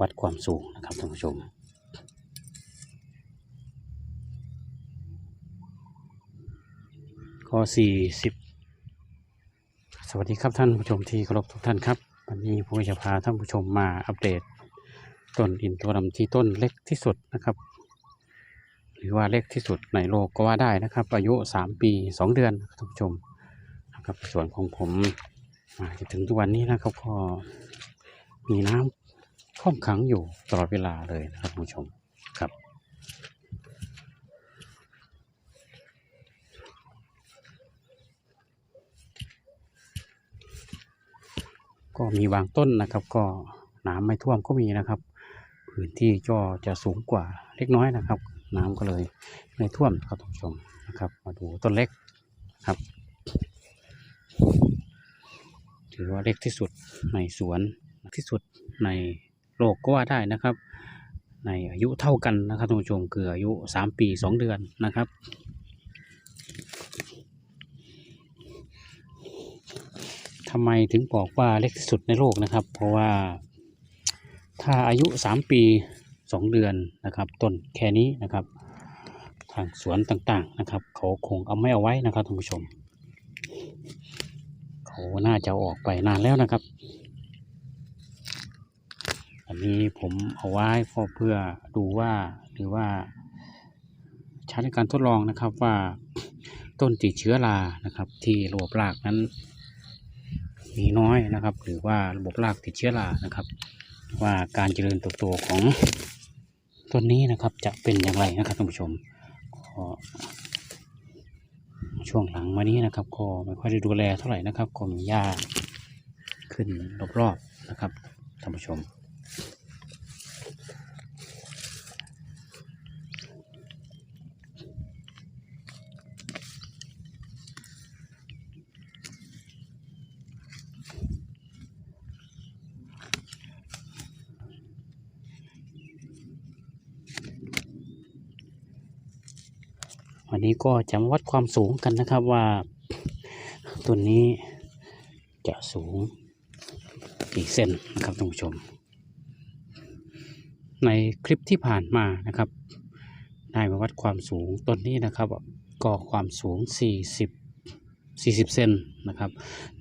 วัดความสูงนะครับท่านผู้ชม ข้อสี่สิบสวัสดีครับท่านผู้ชมที่เคารพทุกท่านครับ วันนี้ผมจะพาท่านผู้ชมมาอัปเดตต้นอินทรมที่ต้นเล็กที่สุดนะครับ หรือว่าเล็กที่สุดในโลกก็ว่าได้นะครับ อายุสามปีสองเดือนท่านผู้ชมนะครับส่วนของผมมาจนถึงทุกวันนี้นะครับก็มีน้ำ ท่วมขังอยู่ตลอดเวลาเลยนะครับผู้ชมครับก็มีบางต้นนะครับ ก็น้ำไม่ท่วมก็มีนะครับ พื้นที่ก็จะสูงกว่าเล็กน้อยนะครับ น้ำก็เลยไม่ท่วมครับท่านผู้ชมนะครับ มาดูต้นเล็กครับ ถือว่าเล็กที่สุดในสวนที่สุดใน โลกก็ว่าได้นะครับ ในอายุเท่ากันนะครับท่านผู้ชมคืออายุสามปีสองเดือนนะครับ ทำไมถึงบอกว่าเล็กที่สุดในโลกนะครับ เพราะว่าถ้าอายุ 3 ปี 2 เดือนนะครับ ต้นแค่นี้นะครับ ทางสวนต่างๆนะครับ เขาคงเอาไม่เอาไว้นะครับท่านผู้ชม เขาน่าจะออกไปนานแล้วนะครับ นนี้ผมเอาไว้พเพื่อดูว่าหรือว่า ใช้ในการทดลองนะครับว่าต้นติดเชื้อรานะครับ ที่ระบบรากนั้น มีน้อยนะครับ หรือว่าระบบรากติดเชื้อรานะครับ ว่าการเจริญเติบโตของต้นนี้นะครับจะเป็นอย่างไรนะครับท่านผู้ชมก็ช่วงหลังมานี้นะครับก็ไม่ค่อยได้ดูแลเท่าไหร่นะครับก็มีหญ้าขึ้นรอบๆนะครับท่านผู้ชม วันนี้ก็จะมาวัดความสูงกันนะครับว่าต้นนี้จะสูงกี่เซนนะครับท่านผู้ชม ในคลิปที่ผ่านมานะครับได้มาวัดความสูงต้นนี้นะครับ ก็ความสูง 40 40 เซนนะครับ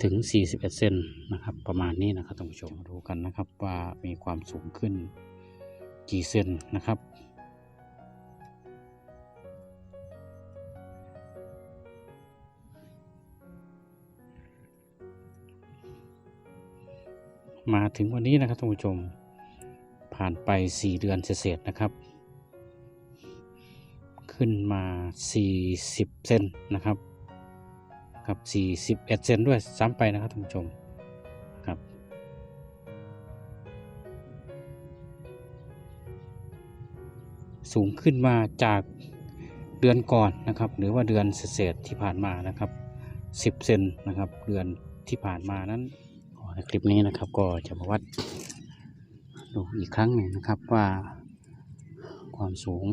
ถึง 41 เซนนะครับ ประมาณนี้นะครับท่านผู้ชมมาดูกันนะครับว่ามีความสูงขึ้นกี่เซนนะครับ มาถึงวันนี้นะครับท่านผู้ชม ผ่านไป 4 เดือนเศษนะครับ ขึ้นมา 40 เซนนะครับครับ 41 เซนด้วยซ้ำไปนะครับท่านผู้ชมครับสูงขึ้นมาจากเดือนก่อนนะครับ หรือว่าเดือนเศษที่ผ่านมานะครับ 10 เซนนะครับ เดือนที่ผ่านมานั้น คลิปนี้นะครับ ก็จะมาวัดดูอีกครั้งหนึ่งนะครับว่าความสูง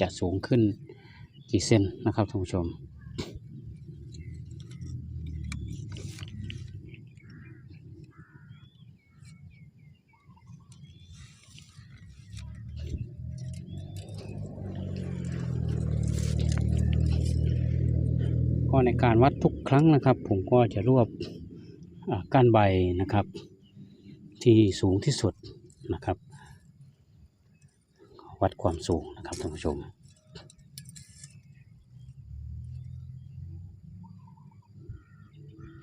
จะสูงขึ้นกี่เซนนะครับท่านผู้ชม ก็ในการวัดทุกครั้งนะครับ ผมก็จะรวบ ก้านใบนะครับ ที่สูงที่สุดนะครับ วัดความสูงนะครับท่านผู้ชม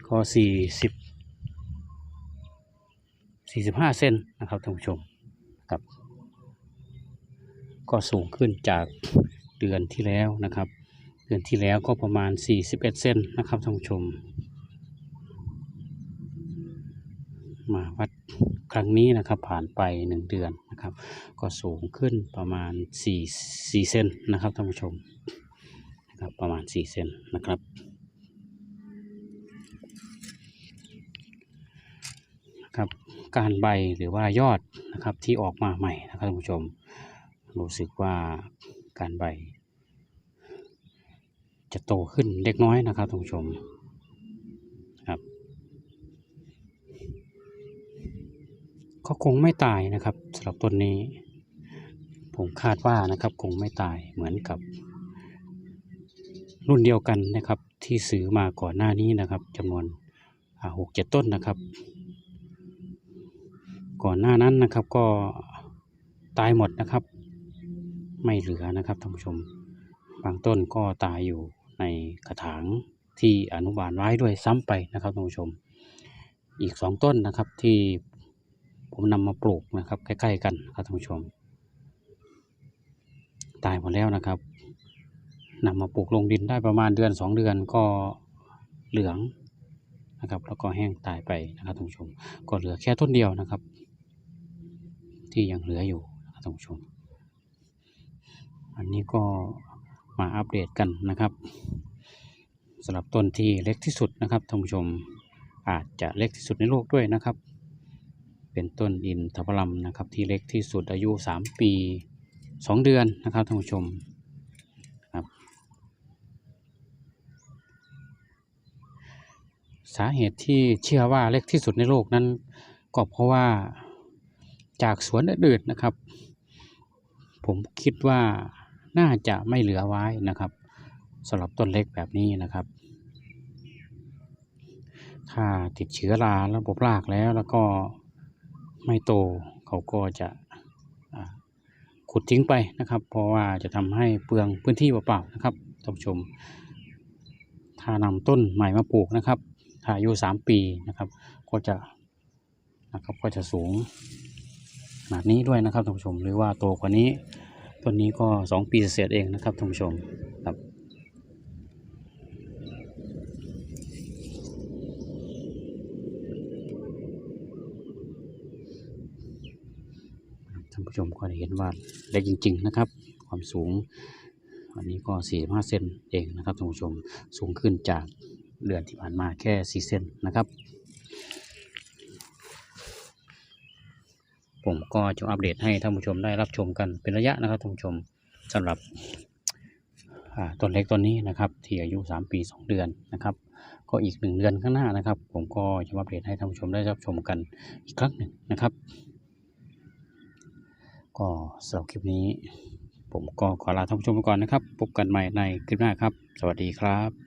ก็สี่สิบสี่สิบห้าเซนนะครับท่านผู้ชมครับ ก็สูงขึ้นจากเดือนที่แล้วนะครับ เดือนที่แล้วก็ประมาณ 41 เซนนะครับท่านผู้ชม มาวัด ครั้งนี้นะครับผ่านไป 1 เดือนนะครับ ก็สูงขึ้นประมาณ4 4เซนนะครับท่านผู้ชมนะครับประมาณ 4 เซนนะครับนะครับการใบหรือว่ายอดนะครับที่ออกมาใหม่นะครับท่านผู้ชม รู้สึกว่าการใบ จะโตขึ้นเล็กน้อยนะครับท่านผู้ชมครับ ก็คงไม่ตายนะครับสำหรับต้นนี้ ผมคาดว่านะครับคงไม่ตายเหมือนกับ รุ่นเดียวกันนะครับ ที่ซื้อมาก่อนหน้านี้นะครับจำนวนหกเจ็ดต้นนะครับ ก่อนหน้านั้นนะครับก็ตายหมดนะครับ ไม่เหลือนะครับท่านผู้ชม บางต้นก็ตายอยู่ในกระถางที่อนุบาลไว้ด้วยซ้ำไปนะครับท่านผู้ชม อีกสองต้นนะครับที่ ผมนำมาปลูกนะครับ ใกล้ ๆ กันครับท่านผู้ชม ตายหมดแล้วนะครับนำมาปลูกลงดินได้ประมาณเดือนสองเดือนก็เหลืองนะครับ แล้วก็แห้งตายไปนะครับท่านผู้ชม ก็เหลือแค่ต้นเดียวนะครับ ที่ยังเหลืออยู่นะครับท่านผู้ชม อันนี้ก็มาอัปเดตกันนะครับสำหรับต้นที่เล็กที่สุดนะครับท่านผู้ชมอาจจะเล็กที่สุดในโลกด้วยนะครับ เป็นต้นอินทผลัมนะครับที่เล็กที่สุดอายุ 3 ปี 2 เดือนนะครับท่านผู้ชมครับสาเหตุที่เชื่อว่าเล็กที่สุดในโลกนั้น ก็เพราะว่าจากสวนอื่นๆนะครับ ผมคิดว่าน่าจะไม่เหลือไว้นะครับสำหรับต้นเล็กแบบนี้นะครับ ถ้าติดเชื้อราระบบรากแล้วแล้วก็ ไม่โตเขาก็จะขุดทิ้งไปนะครับ เพราะว่าจะทำให้เปลืองพื้นที่เปล่าๆนะครับท่านผู้ชม ถ้านำต้นใหม่มาปลูกนะครับถ้าอายุสามปีนะครับ ก็จะนะครับก็จะสูงขนาดนี้ด้วยนะครับท่านผู้ชม หรือว่าโตกว่านี้ต้นนี้ก็สองปีเศษเองนะครับท่านผู้ชมครับ ท่านผู้ชมก็ได้เห็นว่าเล็กจริง ๆ นะครับ ความสูงอันนี้ก็ 45 เซนเองนะครับท่านผู้ชมสูงขึ้นจากเดือนที่ผ่านมาแค่ 4 เซนนะครับ ผมก็จะอัปเดตให้ท่านผู้ชมได้รับชมกันเป็นระยะนะครับท่านผู้ชมสำหรับต้นเล็กต้นนี้นะครับที่อายุ 3 ปี 2 เดือนนะครับ ก็อีกหนึ่งเดือนข้างหน้านะครับ ผมก็จะอัปเดตให้ท่านผู้ชมได้รับชมกันอีกครั้งหนึ่งนะครับ ก็สำหรับคลิปนี้ ผมก็ขอลาท่านผู้ชมไปก่อนนะครับ พบกันใหม่ในคลิปหน้าครับ สวัสดีครับ